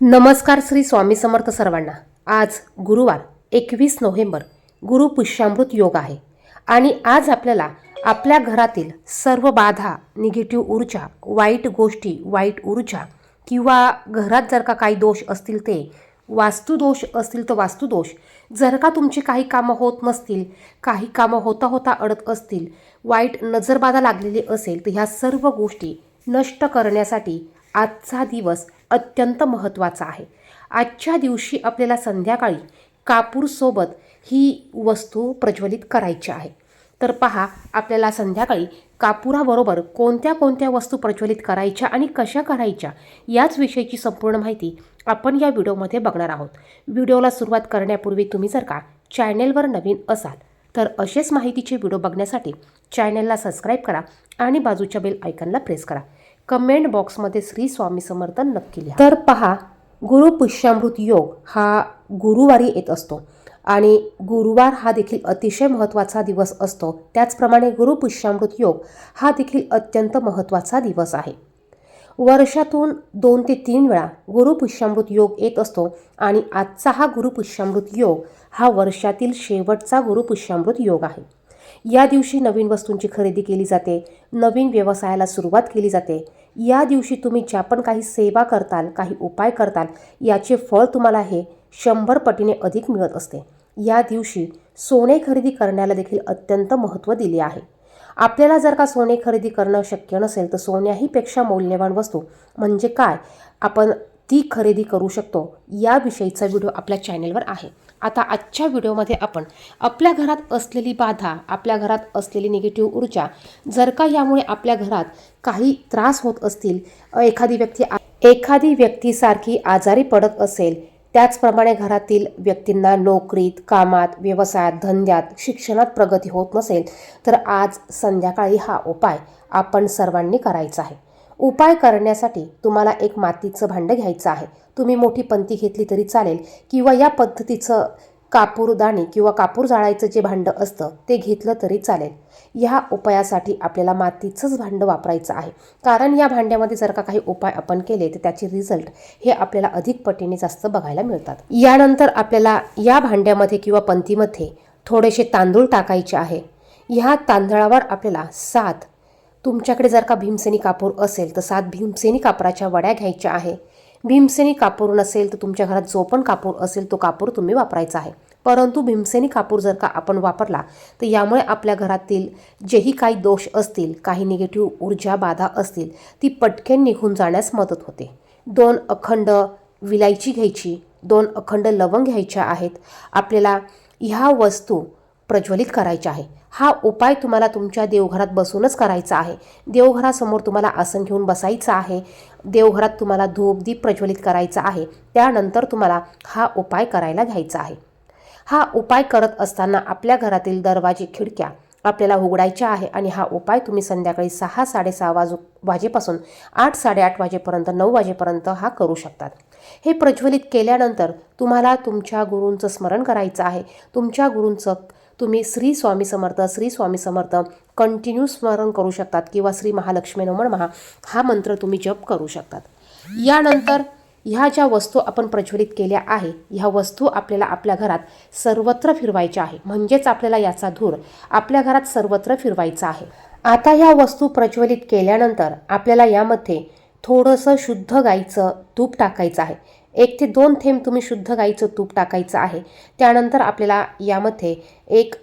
नमस्कार श्री स्वामी समर्थ सर्वांना. आज गुरुवार एकवीस नोव्हेंबर गुरु पुष्यामृत योग आहे. आणि आज आपल्याला आपल्या घरातील सर्व बाधा निगेटिव्ह ऊर्जा वाईट गोष्टी वाईट ऊर्जा किंवा घरात जर का काही दोष असतील ते वास्तुदोष असतील तर वास्तुदोष जर का तुमची काही कामं होत नसतील काही कामं होता होता अडत असतील वाईट नजरबाधा लागलेली असेल तर ह्या सर्व गोष्टी नष्ट करण्यासाठी आजचा दिवस अत्यंत महत्त्वाचा आहे. आजच्या दिवशी आपल्याला संध्याकाळी कापूरसोबत ही वस्तू प्रज्वलित करायची आहे. तर पहा आपल्याला संध्याकाळी कापुराबरोबर कोणत्या कोणत्या वस्तू प्रज्वलित करायच्या आणि कशा करायच्या याच विषयीची संपूर्ण माहिती आपण या व्हिडिओमध्ये बघणार आहोत. व्हिडिओला सुरुवात करण्यापूर्वी तुम्ही जर का चॅनेलवर नवीन असाल तर असेच माहितीचे व्हिडिओ बघण्यासाठी चॅनेलला सबस्क्राईब करा आणि बाजूच्या बेल आयकनला प्रेस करा. कमेंट बॉक्समध्ये श्री स्वामी समर्थन नक्की लिहा. तर पहा गुरु पुष्यामृत योग हा गुरुवारी येत असतो. आणि गुरुवार हा देखील अतिशय महत्त्वाचा दिवस असतो. त्याचप्रमाणे गुरु पुष्यामृत योग हा देखील अत्यंत महत्त्वाचा दिवस आहे. वर्षातून दोन ते तीन वेळा गुरुपुष्यामृत योग येत असतो. आणि आजचा हा गुरुपुष्यामृत योग हा वर्षातील शेवटचा गुरुपुष्यामृत योग आहे. या दिवशी नवीन वस्तूंची खरेदी केली जाते. नवीन व्यवसायाला सुरुवात केली जाते. या दिवशी तुम्ही ज्या पण काही सेवा करताल काही उपाय करताल याचे फळ तुम्हाला हे शंभर पटीने अधिक मिळत असते. या दिवशी सोने खरेदी करण्याला देखील अत्यंत महत्त्व दिले आहे. आपल्याला जर का सोने खरेदी करणं शक्य नसेल तर सोन्याहीपेक्षा मौल्यवान वस्तू. म्हणजे काय? आपण ती खरेदी करू शकतो. याविषयीचा व्हिडिओ आपल्या चॅनेलवर आहे. आता आजच्या व्हिडिओमध्ये आपण आपल्या घरात असलेली बाधा आपल्या घरात असलेली निगेटिव्ह ऊर्जा जर का यामुळे आपल्या घरात काही त्रास होत असतील एखादी व्यक्ती एखादी व्यक्तीसारखी आजारी पडत असेल त्याचप्रमाणे घरातील व्यक्तींना नोकरीत कामात व्यवसायात धंद्यात शिक्षणात प्रगती होत नसेल तर आज संध्याकाळी हा उपाय आपण सर्वांनी करायचा आहे. उपाय करण्यासाठी तुम्हाला एक मातीचं भांडं घ्यायचं आहे. तुम्ही मोठी पंती घेतली तरी चालेल किंवा या पद्धतीचं कापूरदाणी किंवा कापूर जाळायचं जे भांडं असतं ते घेतलं तरी चालेल. ह्या उपायासाठी आपल्याला मातीचंच भांडं वापरायचं आहे. कारण या भांड्यामध्ये जर का काही उपाय आपण केले तर त्याचे रिझल्ट हे आपल्याला अधिक पटीने जास्त बघायला मिळतात. यानंतर आपल्याला या भांड्यामध्ये किंवा पंथीमध्ये थोडेसे तांदूळ टाकायचे आहे. ह्या तांदळावर आपल्याला सात तुमच्याकडे जर का भीमसेनी कापूर असेल तर सात भीमसेनी कापराच्या वड्या घ्यायच्या आहे. भीमसेनी कापूर नसेल तर तुमच्या घरात जो पण कापूर असेल तो कापूर तुम्ही वापरायचा आहे. परंतु भीमसेनी कापूर जर का आपण वापरला तर यामुळे आपल्या घरातील जेही काही दोष असतील काही निगेटिव्ह ऊर्जा बाधा असतील ती पटकन निघून जाण्यास मदत होते. दोन अखंड विलायची घ्यायची दोन अखंड लवंग घ्यायच्या आहेत. आपल्याला ह्या वस्तू प्रज्वलित करायचे आहे. हा उपाय तुम्हाला तुमच्या देवघरात बसूनच करायचा आहे. देवघरासमोर तुम्हाला आसन घेऊन बसायचं आहे. देवघरात तुम्हाला धूप दीप प्रज्वलित करायचा आहे. त्यानंतर तुम्हाला हा उपाय करायला घ्यायचा आहे. हा उपाय करत असताना आपल्या घरातील दरवाजे खिडक्या आपल्याला उघडायच्या आहे आणि हा उपाय तुम्ही संध्याकाळी सहा साडेसहा वाजू वाजेपासून आठ साडेआठ वाजेपर्यंत नऊ वाजेपर्यंत हा करू शकतात. हे प्रज्वलित केल्यानंतर तुम्हाला तुमच्या गुरूंचं स्मरण करायचं आहे. तुमच्या गुरूंचं तुम्ही श्री स्वामी समर्थ श्री स्वामी समर्थ कंटिन्यू स्मरण करू शकतात किंवा श्री महालक्ष्मी नमन महा हा मंत्र तुम्ही जप करू शकतात. यानंतर ह्या ज्या वस्तू आपण प्रज्वलित केल्या आहे ह्या वस्तू आपल्याला आपल्या घरात सर्वत्र फिरवायच्या आहे. म्हणजेच आपल्याला याचा धूर आपल्या घरात सर्वत्र फिरवायचा आहे. आता ह्या वस्तू प्रज्वलित केल्यानंतर आपल्याला यामध्ये थोडंसं शुद्ध गाईचं तूप टाकायचं आहे. एक ते दोन थेंब तुम्ही शुद्ध गाईचं तूप टाकायचं आहे. त्यानंतर आपल्याला यामध्ये एक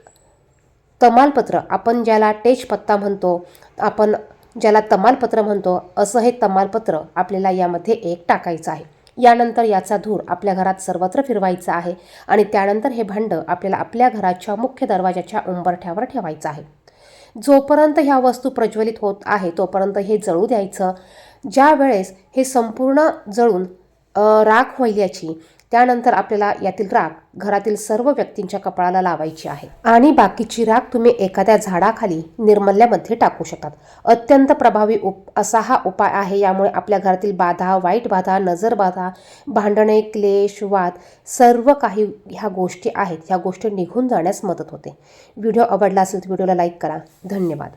तमालपत्र आपण ज्याला तेजपत्ता म्हणतो आपण ज्याला तमालपत्र म्हणतो असं हे तमालपत्र आपल्याला यामध्ये एक टाकायचं आहे. यानंतर याचा धूर आपल्या घरात सर्वत्र फिरवायचा आहे आणि त्यानंतर हे भांडं आपल्याला आपल्या घराच्या मुख्य दरवाजाच्या उंबरठ्यावर ठेवायचं आहे. जोपर्यंत ह्या वस्तू प्रज्वलित होत आहे तोपर्यंत हे जळू द्यायचं. ज्या वेळेस हे संपूर्ण जळून राख व्हायची त्यानंतर आपल्याला यातील राख घरातील सर्व व्यक्तींच्या कपाळाला लावायची आहे. आणि बाकीची राख तुम्ही एखाद्या झाडाखाली निर्मल्यामध्ये टाकू शकतात. अत्यंत प्रभावी उप असा हा उपाय आहे. यामुळे आपल्या घरातील बाधा वाईट बाधा नजर बाधा भांडणे क्लेश वाद सर्व काही ह्या गोष्टी आहेत. ह्या गोष्टी निघून जाण्यास मदत होते. व्हिडिओ आवडला असेल तर व्हिडिओला लाईक करा. धन्यवाद.